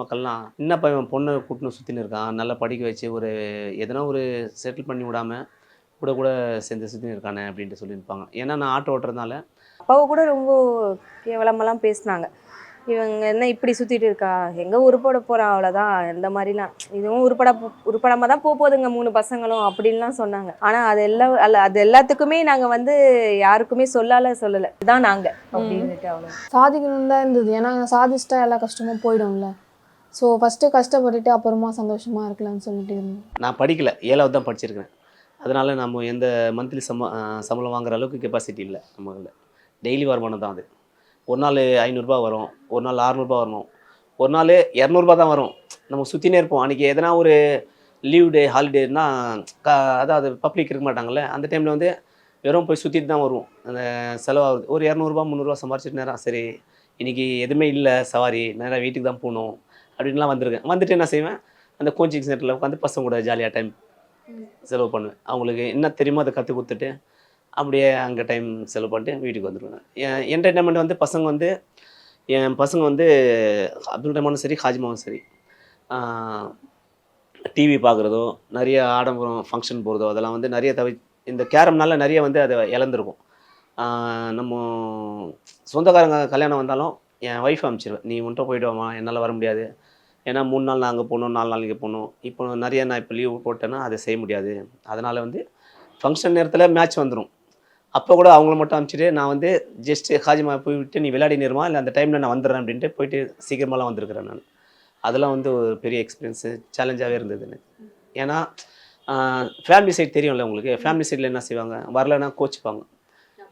மக்கள்லாம் என்னப்பா இவன் பொண்ணை கூட்டின்னு சுற்றின்னு இருக்கான்? நல்லா படிக்க வச்சு ஒரு எதனா ஒரு செட்டில் பண்ணி விடாம கூட கூட சேர்ந்து சுற்றின்னு இருக்கானே? அப்படின்ட்டு சொல்லியிருப்பாங்க. ஏன்னா நான் ஆட்டோ ஓட்டுறதுனால அப்பாவை கூட ரொம்ப கேவலமெல்லாம் பேசினாங்க. இவங்க என்ன இப்படி சுற்றிட்டு இருக்கா? எங்கே உருப்பட போகிறா அவ்வளோதான் இந்த மாதிரிலாம். இதுவும் உருப்பட உருப்படாமல் தான் போக போகுதுங்க மூணு பசங்களும் அப்படின்லாம் சொன்னாங்க. ஆனால் அது எல்லாம் அல்ல அது எல்லாத்துக்குமே நாங்கள் வந்து யாருக்குமே சொல்லால சொல்லலை. இதுதான் நாங்கள் அப்படின்னுட்டு அவ்வளோ சாதிக்கணும்னு தான் இருந்தது. ஏன்னா சாதிச்சிட்டா எல்லா கஷ்டமும் போயிடும்ல. ஸோ ஃபஸ்ட்டு கஷ்டப்பட்டுட்டு அப்புறமா சந்தோஷமாக இருக்கலாம்னு சொல்லிட்டு இருந்தேன். நான் படிக்கல. ஏழாவது தான் படிச்சிருக்கேன் அதனால் நம்ம எந்த மந்த்லி சம சம்பளம் வாங்குற அளவுக்கு கெப்பாசிட்டி இல்லை நம்மள டெய்லி வருமானம் தான் அது. ஒரு நாள் ஐநூறுரூபா வரும். ஒரு நாள் அறநூறுபா வரணும். ஒரு நாள் இரநூறுபா தான் வரும். நம்ம சுற்றினே இருப்போம். அன்றைக்கி எதனா ஒரு லீவ் டே ஹாலிடேனா க அதாவது பப்ளிக் இருக்க மாட்டாங்கள்ல அந்த டைமில் வந்து வெறும் போய் சுற்றிட்டு தான் வருவோம். அந்த செலவாகுது ஒரு இரநூறுபா முந்நூறுரூவா சம்பாரிச்சிட்டு நேரம் சரி இன்றைக்கி எதுவுமே இல்லை சவாரி நேராக வீட்டுக்கு தான் போகணும். அப்படின்லாம் வந்திருக்கேன். வந்துட்டு என்ன செய்வேன்? அந்த கோச்சிங் சென்டரில் உட்காந்து பசங்க கூட ஜாலியாக டைம் செலவு பண்ணுவேன். அவங்களுக்கு என்ன தெரியுமோ அதை கற்றுக் கொடுத்துட்டு அப்படியே அங்கே டைம் செலவு பண்ணிட்டு வீட்டுக்கு வந்துடுவேன் என் என்டர்டைன்மெண்ட் வந்து பசங்க வந்து என் பசங்க வந்து அப்துல் ரஹ்மானும் சரி ஹாஜிமாவும் சரி டிவி பார்க்குறதோ நிறைய ஆடம்பரம் ஃபங்க்ஷன் போகிறதோ அதெல்லாம் வந்து நிறைய தவி இந்த கேரம்னால நிறைய வந்து அதை இழந்திருக்கும். நம்ம சொந்தக்காரங்க கல்யாணம் வந்தாலும் என் ஒய்ஃப் அனுப்பிச்சிருவேன் நீ மட்டும் போயிட்டு வாமா என்னால் வர முடியாது. ஏன்னா மூணு நாள் நான் அங்கே போகணும் நாலு நாள் இங்கே போகணும் இப்போ நிறைய நான் இப்போ லீவ் போட்டேன்னா அதை செய்ய முடியாது. அதனால் வந்து ஃபங்க்ஷன் நேரத்தில் மேட்ச் வந்துடும் அப்போ கூட அவங்கள மட்டும் அனுப்பிச்சிட்டு நான் வந்து ஜஸ்ட் ஹாஜிமா போய்விட்டு நீ விளையாடி நிறுமா இல்லை அந்த டைமில் நான் வந்துடுறேன் அப்படின்ட்டு போயிட்டு சீக்கிரமாலாம் வந்திருக்கிறேன் நான். அதெல்லாம் வந்து ஒரு பெரிய எக்ஸ்பீரியன்ஸு சேலஞ்சாகவே இருந்தது எனக்கு. ஏன்னா ஃபேமிலி சைடு தெரியும்ல உங்களுக்கு. ஃபேமிலி சைடில் என்ன செய்வாங்க? வரலன்னா கோச்சிப்பாங்க.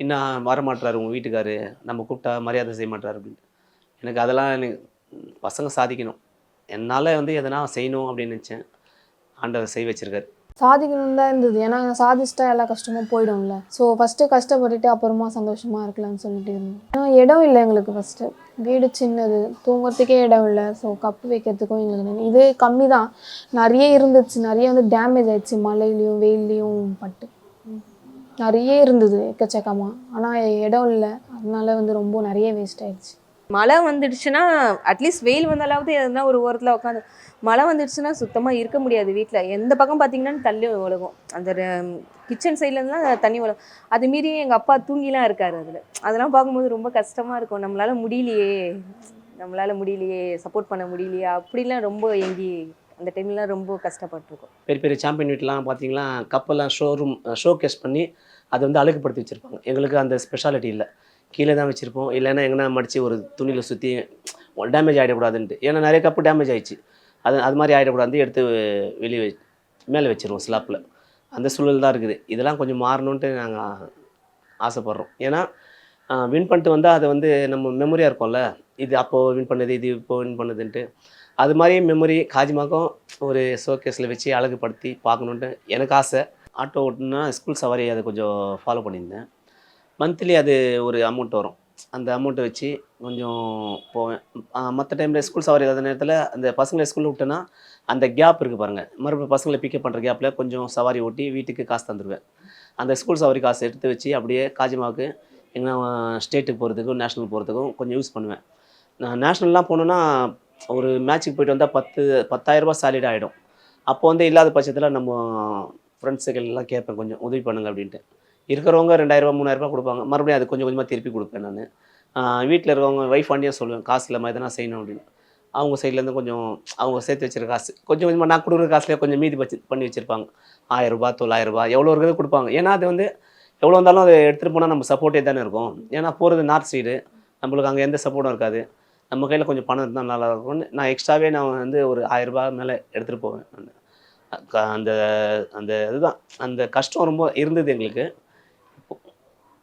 இன்னும் வரமாட்டார் உங்கள் வீட்டுக்காரு? நம்ம கூப்பிட்டா மரியாதை செய்ய மாட்டார் அப்படின்ட்டு. எனக்கு அதெல்லாம் எனக்கு பசங்க சாதிக்கணும். என்னால் வந்து எதனா செய்யணும் அப்படின்னு நினச்சேன். ஆண்டவர் செய் வச்சிருக்காரு. சாதிக்கணும்னு தான் இருந்தது. ஏன்னா சாதிச்சிட்டா எல்லா கஷ்டமும் போயிடும்ல. ஸோ ஃபஸ்ட்டு கஷ்டப்பட்டுட்டு அப்புறமா சந்தோஷமாக இருக்கலாம்னு சொல்லிட்டு இருந்தேன். ஆனா இடம் இல்லை எங்களுக்கு ஃபஸ்ட்டு வீடு சின்னது. தூங்குறதுக்கே இடம் இல்லை. ஸோ கப்பு வைக்கிறதுக்கும் எங்களுக்கு இது கம்மி தான் நிறைய இருந்துச்சு. நிறைய வந்து டேமேஜ் ஆயிடுச்சு. மழையிலையும் வெயில்லையும் பட்டு. நிறைய இருந்தது எக்கச்சக்கமாக ஆனால் இடம் இல்லை. அதனால வந்து ரொம்ப நிறைய வேஸ்ட் ஆயிடுச்சு. மழை வந்துடுச்சுன்னா அட்லீஸ்ட் வெயில் வந்தாலாவது எதுனா ஒரு ஓரத்தில் உட்காந்து மழை வந்துடுச்சுன்னா சுத்தமாக இருக்க முடியாது வீட்டில் எந்த பக்கம் பார்த்தீங்கன்னா தள்ளி விழுகும் அந்த கிச்சன் சைட்லேருந்துலாம் தண்ணி உலகம் அது மீறி எங்கள் அப்பா தூங்கிலாம் இருக்கார் அதில். அதெல்லாம் பார்க்கும்போது ரொம்ப கஷ்டமாக இருக்கும். நம்மளால் முடியலையே. நம்மளால் முடியலையே. சப்போர்ட் பண்ண முடியலையே. அப்படிலாம் ரொம்ப எங்கி அந்த டைம்லாம் ரொம்ப கஷ்டப்பட்டிருக்கோம். பெரிய பெரிய சாம்பியன் வீட்லாம் பார்த்தீங்கன்னா கப்பெல்லாம் ஷோரூம் ஷோ கேஸ் பண்ணி அதை வந்து அழகுபடுத்தி வச்சுருப்பாங்க. எங்களுக்கு அந்த ஸ்பெஷாலிட்டி இல்லை. கீழே தான் வச்சுருப்போம். இல்லைன்னா எங்கன்னா மடித்து ஒரு துணியில் சுற்றி டேமேஜ் ஆகிடக்கூடாதுன்ட்டு ஏன்னா நிறைய கப்பு டேமேஜ் ஆயிடுச்சு. அது அது மாதிரி ஆகிடக்கூடாது எடுத்து வெளியே வச்சு மேலே வச்சிருவோம் ஸ்லாப்பில் அந்த சூழல் தான் இருக்குது. இதெல்லாம் கொஞ்சம் மாறணுன்ட்டு நாங்கள் ஆசைப்பட்றோம். ஏன்னா வின் பண்ணிட்டு வந்தால் அது வந்து நம்ம மெமரியாக இருக்கும்ல. இது அப்போது வின் பண்ணது இது இப்போ வின் பண்ணுதுன்ட்டு. அது மாதிரி மெமரி காஜிமாக்கும் ஒரு ஷோகேஸில் வச்சு அழகுபடுத்தி பார்க்கணுன்ட்டு எனக்கு ஆசை. ஆட்டோ ஓட்டுனா ஸ்கூல் சவாரி அதை கொஞ்சம் ஃபாலோ பண்ணியிருந்தேன். மந்த்லி அது ஒரு அமௌண்ட் வரும். அந்த அமௌண்ட்டை வச்சு கொஞ்சம் போவேன். மற்ற டைமில் ஸ்கூல் சவாரி இல்லாத நேரத்தில் அந்த பசங்களை ஸ்கூலில் விட்டேன்னா அந்த கேப் இருக்குது பாருங்கள் மறுபடியும் பசங்களை பிக்கப் பண்ணுற கேப்பில் கொஞ்சம் சவாரி ஓட்டி வீட்டுக்கு காசு தந்துடுவேன் அந்த ஸ்கூல் சவாரி காசு எடுத்து வச்சு அப்படியே காஜிமாவுக்கு எங்கன்னா ஸ்டேட்டுக்கு போகிறதுக்கும் நேஷ்னல் போகிறதுக்கும் கொஞ்சம் யூஸ் பண்ணுவேன். நான் நேஷ்னல்லாம் போனோன்னா ஒரு மேட்ச்சுக்கு போயிட்டு வந்தால் பத்து பத்தாயிரரூபா சாலிட் ஆகிடும் அப்போ வந்து இல்லாத பட்சத்தில் நம்ம ஃப்ரெண்ட்ஸுகள் எல்லாம் கேட்பேன் கொஞ்சம் உதவி பண்ணுங்கள் அப்படின்ட்டு. இருக்கிறவங்க ரெண்டாயிரரூபா மூணாயிரரூபா கொடுப்பாங்க. மறுபடியும் அது கொஞ்சம் கொஞ்சமாக திருப்பி கொடுப்பேன் நான். வீட்டில் இருக்கவங்க ஒய்ஃப் ஆண்டியாக சொல்லுவேன் காசு இல்லாமல் எதனா செய்யணும் அப்படின்னு. அவங்க சைட்லேருந்து கொஞ்சம் அவங்க சேர்த்து வச்சுருக்க காசு கொஞ்சம் கொஞ்சமாக நான் கொடுக்குற காசுலேயே கொஞ்சம் மீதி வச்சு பண்ணி வச்சுருப்பாங்க. ஆயிரரூபா தொள்ளாயிரரூபா எவ்வளோ இருக்கிறது கொடுப்பாங்க. ஏன்னா அது வந்து எவ்வளோ இருந்தாலும் அதை எடுத்துகிட்டு போனால் நம்ம சப்போர்ட்டே தானே இருக்கும். ஏன்னா போகிறது நார்த் சைடு நம்மளுக்கு அங்கே எந்த சப்போர்ட்டும் இருக்காது. நம்ம கையில் கொஞ்சம் பணம் இருந்தால் நல்லா இருக்கும்னு நான் எக்ஸ்ட்ராவே நான் வந்து ஒரு ஆயிரரூபா மேலே எடுத்துகிட்டு போவேன் அந்த க- அந்த அந்த இதுதான். அந்த கஷ்டம் ரொம்ப இருந்தது எங்களுக்கு.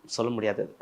சொல்ல முடியாது.